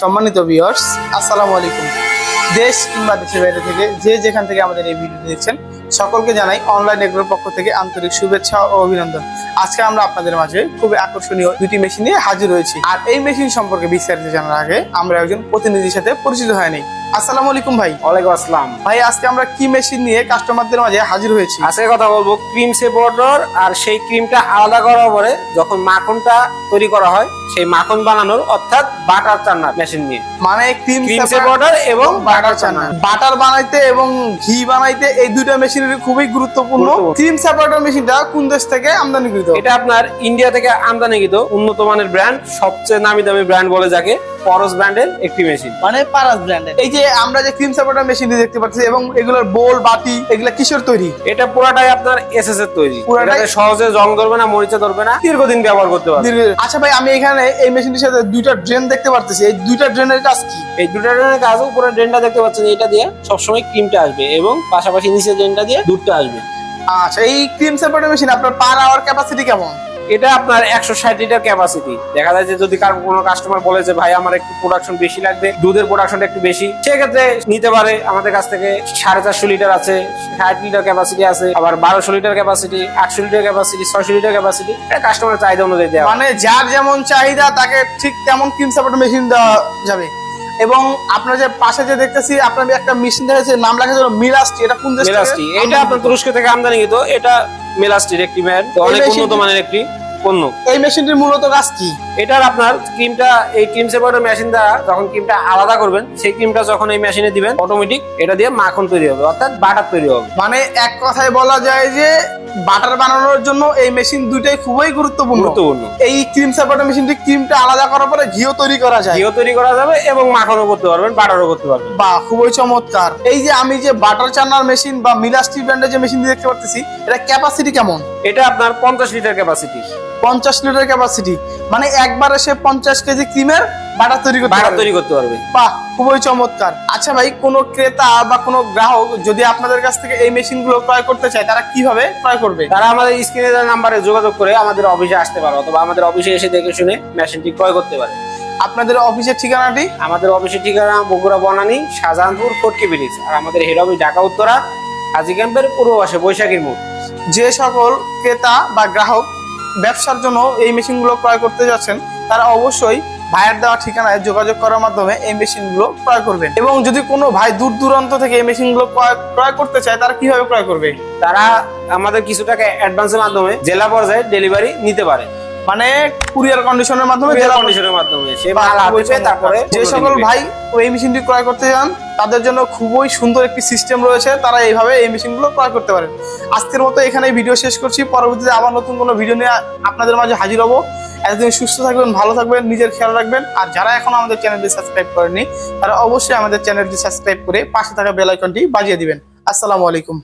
সম্মানিত ভিওর্স আসসালামু আলাইকুম। দেশ কিংবা দেশের বাইরে থেকে যে যেখান থেকে আমাদের এই ভিডিও দেখছেন সকলকে জানাই অনলাইন এগুলোর পক্ষ থেকে আন্তরিক শুভেচ্ছা ও অভিনন্দন। আজকে আমরা আপনাদের মাঝে খুবই আকর্ষণীয় দুটি মেশিন নিয়ে হাজির হয়েছি। আর এই মেশিন সম্পর্কে বিস্তারিত জানার আগে আমরা একজন প্রতিনিধির সাথে পরিচিত হয়নি। আসসালামু আলাইকুম ভাই। ওয়ালাইকুম আসসালাম। ভাই আজকে আমরা কি মেশিন নিয়ে কাস্টমারদের মাঝে হাজির হয়েছি? আজকে কথা বলব ক্রিম সেপারেটর আর সেই ক্রিমটা আলাদা করার পরে যখন মাখনটা তৈরি করা হয় সেই মাখন বানানোর অর্থাৎ বাটার চান্নার মেশিন নিয়ে। মানে ক্রিম সেপারেটর এবং বাটার চানা বাটার বানাইতে এবং ঘি বানাইতে এই দুইটা মেশিনের খুবই গুরুত্বপূর্ণ। ক্রিম সেপারেটর মেশিনটা কোন দেশ থেকে? আমদানিকৃত। এটা আপনার ইন্ডিয়া থেকে আমদানিকৃত উন্নত মানের ব্র্যান্ড সবচেয়ে নামি দামি ব্র্যান্ড বলে যাকে পরস ব্র্যান্ডের একটি মেশিন মানে পারাস ব্র্যান্ডের এই যে আমরা যে ক্রিম সেপারেটর মেশিনটি দেখতে পাচ্ছি এবং এগুলোর বোল বাটি এগুলা কিসের তৈরি? এটা পুরাটাই আপনার এসএস এর তৈরি। পুরাটাই- সহজে জং ধরবে না মরিচা ধরবে না দীর্ঘদিন ব্যবহার করতে পারবে। আচ্ছা ভাই আমি এখানে এই মেশিনটির সাথে দুইটা ড্রেন দেখতে পারতেছি। এই দুইটা ড্রেনের কাজ কি? এই দুটো ড্রেনের কাজ উপরে ড্রেনটা দেখতে পাচ্ছেন এটা দিয়ে সবসময় ক্রিমটা আসবে এবং পাশাপাশি নিচে ড্রেনটা দিয়ে দুধটা আসবে। আচ্ছা এই ক্রিম সেপারেটর মেশিন আপনার পার আওয়ার ক্যাপাসিটি কেমন? এটা আপনার একশো ষাট লিটার ক্যাপাসিটি দেখা যায় যে যদি কারও কোনো কাস্টমার বলে যে ভাই আমার একটু প্রোডাকশন বেশি লাগবে দুধের প্রোডাকশনটা একটু বেশি সেক্ষেত্রে নিতে পারে। আমাদের কাছ থেকে সাড়ে চারশো লিটার আছে ষাট লিটার ক্যাপাসিটি আছে আবার বারোশো লিটার ক্যাপাসিটি আটশো লিটার ক্যাপাসিটি ছয়শো লিটার ক্যাপাসিটি এটা কাস্টমারের চাহিদা অনুযায়ী দেওয়া। মানে যার যেমন চাহিদা তাকে ঠিক তেমন ক্রিম সাপোর্ট মেশিন দেওয়া যাবে। এবং আপনার যে পাশে যে দেখতেছি আপনার একটা মেশিন দেখেছে নাম লেখা ছিল মিরাস্টি এটা কোন দেশ? এটা আপনার তুরস্ক থেকে আমদানিকৃত এটা মেলাস্টির একটি ব্র্যান্ড অনেক উন্নত মানের একটি পণ্য। এই মেশিনটির মূলত কাজ কি? এটার আপনার ক্রিমটা এই ক্রিম সেপারেটর মেশিন দ্বারা যখন ক্রিমটা আলাদা করবেন সেই ক্রিমটা যখন এই মেশিনে দিবেন অটোমেটিক এটা দিয়ে মাখন তৈরি হবে অর্থাৎ বাটার তৈরি হবে। মানে এক কথায় বলা যায় যে বাটার বানানোর জন্য এই মেশিন দুইটাই খুবই গুরুত্বপূর্ণ। গুরুত্বপূর্ণ। এই ক্রিম সাপোর্টার মেশিনটি ক্রিমটা আলাদা করার পরে ঘিও তৈরি করা যায়। ঘিও তৈরি করা যাবে এবং মাখনও করতে পারবেন বাটারও করতে পারবেন। বা খুবই চমৎকার। এই যে আমি যে বাটার চান্নার মেশিন বা মিলাস্টি ব্র্যান্ডের যে মেশিন দেখতে পাচ্ছি এটা ক্যাপাসিটি কেমন? এটা আপনার পঞ্চাশ লিটার ক্যাপাসিটি পঞ্চাশ লিটার ক্যাপাসিটি মানে একবারে সে পঞ্চাশ কেজি ক্রিমের বাটার তৈরি করতে পারবে। তৈরি করতে পারবে। বাহ খুবই চমৎকার। আচ্ছা ভাই কোনো ক্রেতা বা কোনো গ্রাহক যদি আপনাদের কাছ থেকে এই মেশিনগুলো ক্রয় করতে চায় তারা কীভাবে ক্রয় করবে? তারা আমাদের স্ক্রিনে দেওয়া নাম্বারে যোগাযোগ করে আমাদের অফিসে আসতে পারে অথবা আমাদের অফিসে এসে দেখে শুনে মেশিনটি ক্রয় করতে পারে। আপনাদের অফিসের ঠিকানাটি? আমাদের অফিসের ঠিকানা বগুড়া বনানী শাহজাহানপুর ফোর্টকি ব্রিজ আর আমাদের হেড অফিস ঢাকা উত্তরা হাজি ক্যাম্পের পূর্ব পাশে বৈশাখীর মুখ যে সকল ক্রেতা বা গ্রাহক ব্যবসার জন্য এই মেশিনগুলো ক্রয় করতে যাচ্ছেন তারা অবশ্যই ভাইয়ের দেওয়া ঠিকানায় যোগাযোগ করার মাধ্যমে এই মেশিনগুলো ক্রয় করবেন। এবং যদি কোনো ভাই দূর দূরান্ত থেকে এই মেশিনগুলো ক্রয় করতে চায় তারা কীভাবে ক্রয় করবে? তারা আমাদের কিছু টাকা অ্যাডভান্সের মাধ্যমে জেলা পর্যায়ে ডেলিভারি নিতে পারে। মানে কুরিয়ার কন্ডিশনের মাধ্যমে জেলা কন্ডিশনের মাধ্যমে সে তারপরে যে সকল ভাই এই মেশিনটি ক্রয় করতে যান তাদের জন্য খুবই সুন্দর একটি সিস্টেম রয়েছে। তারা এইভাবে এই মেশিনগুলো ক্রয় করতে পারেন। আজকের মতো এখানে ভিডিও শেষ করছি। পরবর্তীতে আবার নতুন কোনো ভিডিও নিয়ে আপনাদের মাঝে হাজির হব। এতদিন সুস্থ থাকবেন, ভালো থাকবেন, নিজের খেয়াল রাখবেন। আর যারা এখন আমাদের চ্যানেলটি সাবস্ক্রাইব করেনি তারা অবশ্যই আমাদের চ্যানেলটি সাবস্ক্রাইব করে পাশে থাকা বেল আইকনটি বাজিয়ে দিবেন। আসসালামু আলাইকুম।